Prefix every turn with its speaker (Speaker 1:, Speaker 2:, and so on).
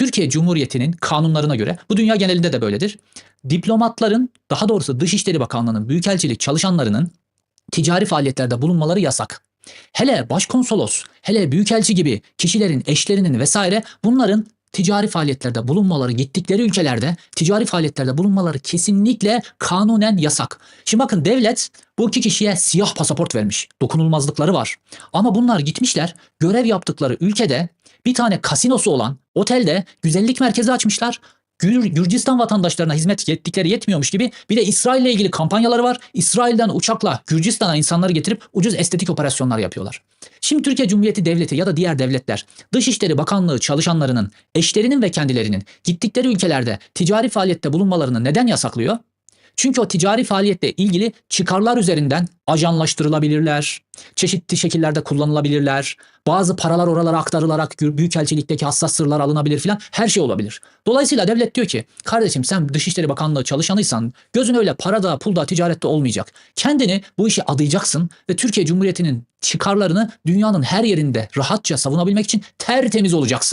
Speaker 1: Türkiye Cumhuriyeti'nin kanunlarına göre bu dünya genelinde de böyledir. Diplomatların daha doğrusu Dışişleri Bakanlığı'nın büyükelçilik çalışanlarının ticari faaliyetlerde bulunmaları yasak. Hele başkonsolos, hele büyükelçi gibi kişilerin eşlerinin vesaire bunların ticari faaliyetlerde bulunmaları gittikleri ülkelerde ticari faaliyetlerde bulunmaları kesinlikle kanunen yasak. Şimdi bakın devlet bu iki kişiye siyah pasaport vermiş. Dokunulmazlıkları var. Ama bunlar gitmişler görev yaptıkları ülkede bir tane kasinosu olan otelde güzellik merkezi açmışlar. Gür- Gürcistan vatandaşlarına hizmet ettikleri yetmiyormuş gibi bir de İsrail ile ilgili kampanyaları var. İsrail'den uçakla Gürcistan'a insanları getirip ucuz estetik operasyonlar yapıyorlar. Şimdi Türkiye Cumhuriyeti Devleti ya da diğer devletler Dışişleri Bakanlığı çalışanlarının, eşlerinin ve kendilerinin gittikleri ülkelerde ticari faaliyette bulunmalarını neden yasaklıyor? Çünkü o ticari faaliyetle ilgili çıkarlar üzerinden ajanlaştırılabilirler, çeşitli şekillerde kullanılabilirler, bazı paralar oralara aktarılarak büyükelçilikteki hassas sırlar alınabilir filan her şey olabilir. Dolayısıyla devlet diyor ki kardeşim sen Dışişleri Bakanlığı çalışanıysan gözün öyle parada, pulda, ticarette olmayacak. Kendini bu işe adayacaksın ve Türkiye Cumhuriyeti'nin çıkarlarını dünyanın her yerinde rahatça savunabilmek için tertemiz olacaksın.